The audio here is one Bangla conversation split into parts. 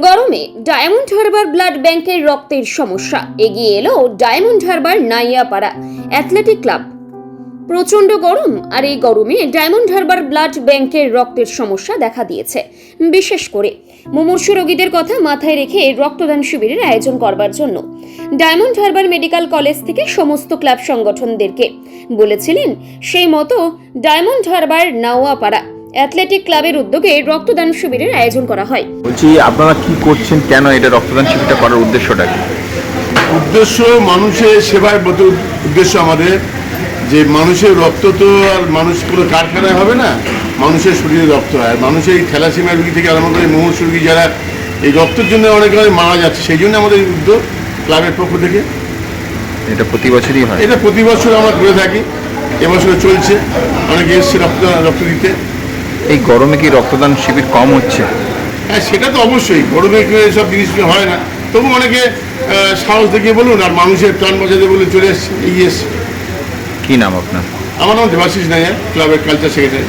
গরমে ডায়মন্ড হারবার ব্লাড ব্যাংকের রক্তের সমস্যা। এগিয়ে এলো ডায়মন্ড হারবার নাইয়াপাড়া অ্যাথলেটিক ক্লাব। প্রচণ্ড গরম আর এই গরমে ডায়মন্ড হারবার ব্লাড ব্যাংকের রক্তের সমস্যা দেখা দিয়েছে। বিশেষ করে মুমূর্ষু রোগীদের কথা মাথায় রেখে রক্তদান শিবিরের আয়োজন করবার জন্য। ডায়মন্ড হারবার মেডিকেল কলেজ থেকে সমস্ত ক্লাব সংগঠনদেরকে বলেছিলেন সেই মতো ডায়মন্ড হারবার নাওয়াপাড়া অ্যাথলেটিক ক্লাবের উদ্যোগে রক্তদান শিবিরের আয়োজন করা হয়। বলছি আপনারা কি করছেন? কেন এটা রক্তদান শিবিরটা করার উদ্দেশ্যটা কি? উদ্দেশ্য মানুষের সেবায় উদ্দেশ্য আমাদের। যে মানুষের রক্ত তো আর মানুষ পুরো কারখানায় হবে না মানুষের শরীরে রক্ত হয়। মানুষের এই থ্যালাসিমিয়া রুগী থেকে আরম্ভ করে মুমূর্ষ রুগী যারা এই রক্তের জন্য অনেক মারা যাচ্ছে সেই জন্য আমাদের এই উদ্যোগ ক্লাবের পক্ষ থেকে। এটা প্রতি বছরই হয়? এটা প্রতি বছর আমরা করে থাকি। এবছর চলছে। অনেকে এসছে রক্ত রক্ত দিতে। এই গরমে কি রক্তদান শিবির কম হচ্ছে? হ্যাঁ সেটা তো অবশ্যই। গরমে এসব জিনিস হয় না। তবু অনেকে সাহস দেখিয়ে বলুন আর মানুষের প্রাণ বাঁচাতে বলে চলে এসছে এগিয়ে এসছে। কি নাম আপনার? আমার নাম দেবাশিস নাইয়া ক্লাবের কালচার সেক্রেটারি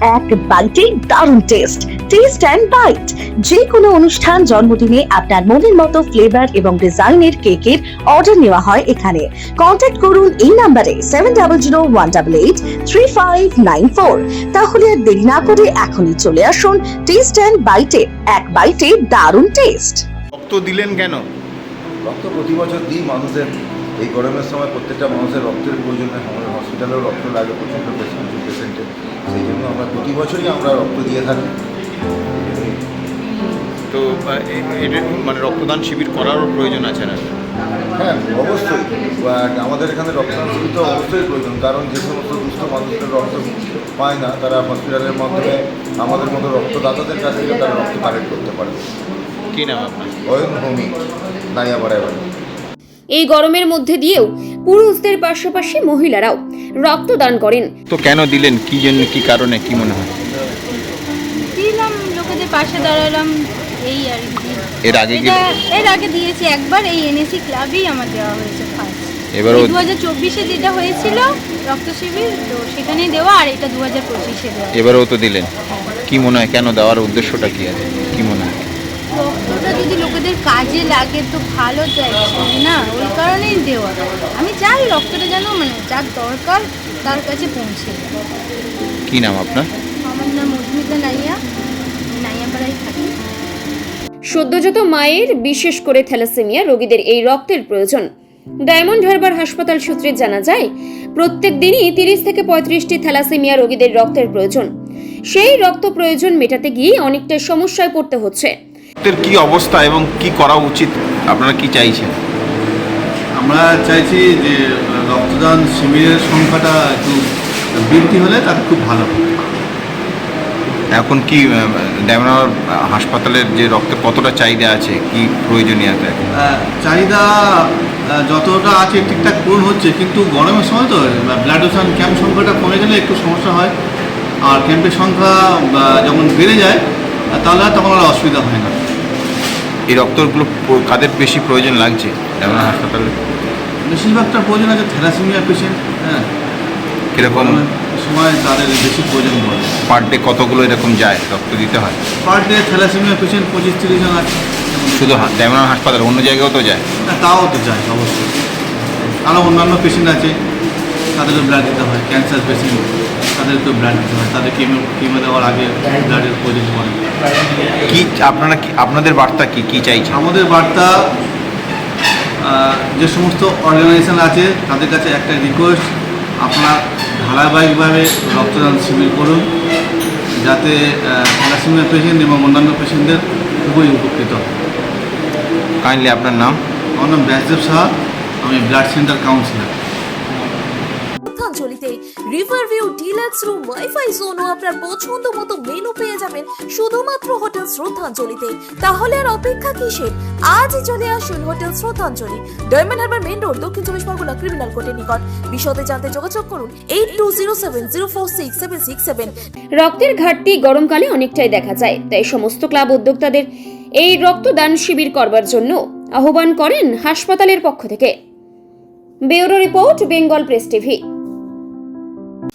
এক বাইটেই দারুণ টেস্ট টেস্ট অ্যান্ড বাইট যে কোনো অনুষ্ঠান জন্মদিনে আপনার মনের মতো ফ্লেভার এবং ডিজাইনের কেকের অর্ডার নেওয়া হয় এখানে। কন্ট্যাক্ট করুন এই নাম্বারে seven double zero one double eight three five nine four তাহলে আর দেরি না করে এখনই চলে আসুন টেস্ট অ্যান্ড বাইটে এক বাইটে দারুণ টেস্ট রক্ত দিলেন কেন? রক্ত প্রতি বছর দিই মানুষের এই গরমের সময় প্রত্যেকটা মানুষের রক্তের প্রয়োজন হয়। আমাদের হসপিটালেও রক্ত লাগে প্রচণ্ড পেশেন্ট পেশেন্টের সেই জন্য আমরা প্রতি বছরই আমরা রক্ত দিয়ে থাকি। তো মানে রক্তদান শিবির করারও প্রয়োজন আছে না? হ্যাঁ অবশ্যই। আমাদের এখানে রক্তদান শিবির তো অবশ্যই প্রয়োজন। কারণ যে সমস্ত দুস্থ মানুষদের রক্ত পায় না তারা হসপিটালের মাধ্যমে আমাদের মতো রক্তদাতাদের কাছ থেকে তারা রক্ত কালেক্ট করতে পারে কি নাম আপনার? অয়ন ভূমি নাইয়াপাড়ায় বাড়ি এই গরমের মধ্যে দিয়েও পুরুষদের পাশাপাশি মহিলারাও রক্তদান করেন। তো কেন দিলেন? কি জন্য কি কারণে কি মনে হয়? দিলাম লোকেদের পাশে দাঁড়ালাম এই আর কি। এর আগে কি এটা এর আগে দিয়েছি একবার এই এনএসি ক্লাবেই আমার দেওয়া হয়েছে ফার্স্ট এবারও দু হাজার চব্বিশে যেটা হয়েছিল রক্ত শিবির তো সেখানেই দেওয়া আর এটা দু হাজার পঁচিশে দেওয়া। এবারেও তো দিলেন। কি মনে হয় কেন দেওয়ার উদ্দেশ্যটা কি আছে? কি মনে হয় যদি লোকেদের কাজে লাগে তো ভালো তো অ্যাকচুয়ালি না? ওই কারণেই দেওয়া। আমি চাই রক্তটা যেন মানে যার দরকার তার কাছে পৌঁছে। কি নাম আপনার? আমার নাম মধুমিতা নাইয়া। নাইয়াপাড়ায় থাকি। সদ্যজাত মায়ের বিশেষ করে থ্যালাসেমিয়া রোগীদের এই রক্তের প্রয়োজন। ডায়মন্ড হারবার হাসপাতাল সূত্রে জানা যায় প্রত্যেক দিনই তিরিশ থেকে পঁয়ত্রিশটি থ্যালাসেমিয়া রোগীদের রক্তের প্রয়োজন। সেই রক্ত প্রয়োজন মেটাতে গিয়ে অনেকটা সমস্যায় পড়তে হচ্ছে। কি অবস্থা এবং কি করা উচিত? আপনারা কি চাইছেন? আমরা চাইছি যে রক্তদান শিবিরের সংখ্যাটা একটু বৃদ্ধি হলে তার খুব ভালো এখন কি ড্যামনার হাসপাতালের যে রক্তের কতটা চাহিদা আছে? কি প্রয়োজনীয়তা? চাহিদা যতটা আছে ঠিকঠাক পূরণ হচ্ছে কিন্তু গরমের সময় তো ব্লাড ডোনেশন ক্যাম্প সংখ্যাটা কমে গেলে একটু সমস্যা হয়। আর ক্যাম্পের সংখ্যা যখন বেড়ে যায় তাহলে তখন আর অসুবিধা হয় না। এই রক্তগুলো কাদের বেশি প্রয়োজন লাগছে? ড্যামনার হাসপাতালে? বেশিরভাগটা প্রয়োজন আছে থ্যালাসেমিয়া পেশেন্ট হ্যাঁ। কীরকম? সময় তাদের বেশি প্রয়োজন পড়ে পার ডে কতগুলো এরকম যায় রক্ত দিতে হয়? পার ডে থ্যালাসেমিয়া পেশেন্ট পঁচিশ তিরিশ জন আছে। শুধু ড্যামনার হাসপাতাল অন্য জায়গাও তো যায়? না তাও তো চাই অবশ্যই। আরও অন্যান্য পেশেন্ট আছে তাদেরও ব্লাড দিতে হয় ক্যান্সার পেশেন্ট তাদেরকেও ব্লাড দিতে হয় তাদের কেমো কেমো দেওয়ার আগে ব্লাডের প্রয়োজন পড়ে। কি আপনারা কি আপনাদের বার্তা কি কি চাইছে আমাদের বার্তা যে সমস্ত অর্গানাইজেশন আছে তাদের কাছে একটা রিকোয়েস্ট আপনারা ধারাবাহিকভাবে রক্তদান শিবির করুন যাতে থ্যালাসেমিয়া পেশেন্ট এবং অন্যান্য পেশেন্টদের খুবই উপকৃত হয়। কাইন্ডলি আপনার নাম? আমার নাম ব্যাসদেব সাহা আমি blood centre councillor river view deluxe room WiFi zone ও আপনার পছন্দ মতো মেনু পেয়ে যাবেন শুধুমাত্র হোটেল শ্রদ্ধাঞ্জলিতে তাহলে আর অপেক্ষা কিসের? আজই চলে আসুন হোটেল শ্রদ্ধাঞ্জলি ডায়মন্ড হারবার মেন রোড দক্ষিণ চব্বিশ পরগনা ক্রিমিনাল কোর্টের নিকট। বিশদে জানতে যোগাযোগ করুন eight two zero seven zero four six seven six seven রক্তের ঘাটতি গরমকালে অনেকটাই দেখা যায়, তাই সমস্ত ক্লাব উদ্যোক্তাদের এই রক্তদান শিবির করবার জন্য আহ্বান করেন হাসপাতালের পক্ষ থেকে। Bureau report, Bengal press TV.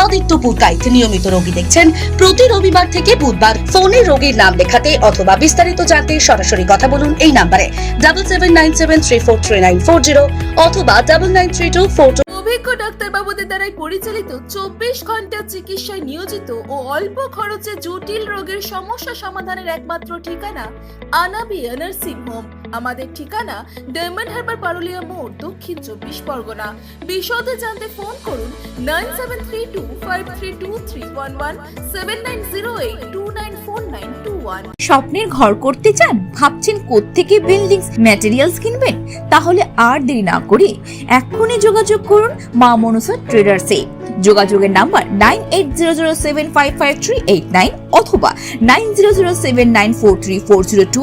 Debaditya Purkait নিয়মিত রোগী দেখছেন। প্রতি রবিবার থেকে বুধবার ফোনে রোগীর নাম লেখাতে অথবা বিস্তারিত জানতে সরাসরি কথা বলুন এই নাম্বারে। Double seven nine seven three four three nine four zero অথবা double nine three two four অভিজ্ঞ ডাক্তারবাবুদের দ্বারাই পরিচালিত চব্বিশ ঘণ্টা চিকিৎসায় নিয়োজিত ও অল্প খরচে জটিল রোগের সমস্যা সমাধানের একমাত্র ঠিকানা আনাবিয়া নার্সিং হোম। আমাদের ঠিকানা ডায়মন্ড হারবার পারুলিয়া মোড় দক্ষিণ চব্বিশ পরগনা। বিশদে জানতে ফোন করুন nine seven three two, five three two, three one one, seven nine zero eight, two nine four nine two one. স্বপ্নের ঘর করতে চান, ভাবছেন কোত্থেকে বিল্ডিংস ম্যাটেরিয়ালস কিনবেন? তাহলে আর দেরি না করে এক্ষুনি যোগাযোগ করুন মা মনসা ট্রেডার্সে যোগাযোগের number nine eight zero zero seven five five three eight nine অথবা nine zero zero seven nine four three four zero two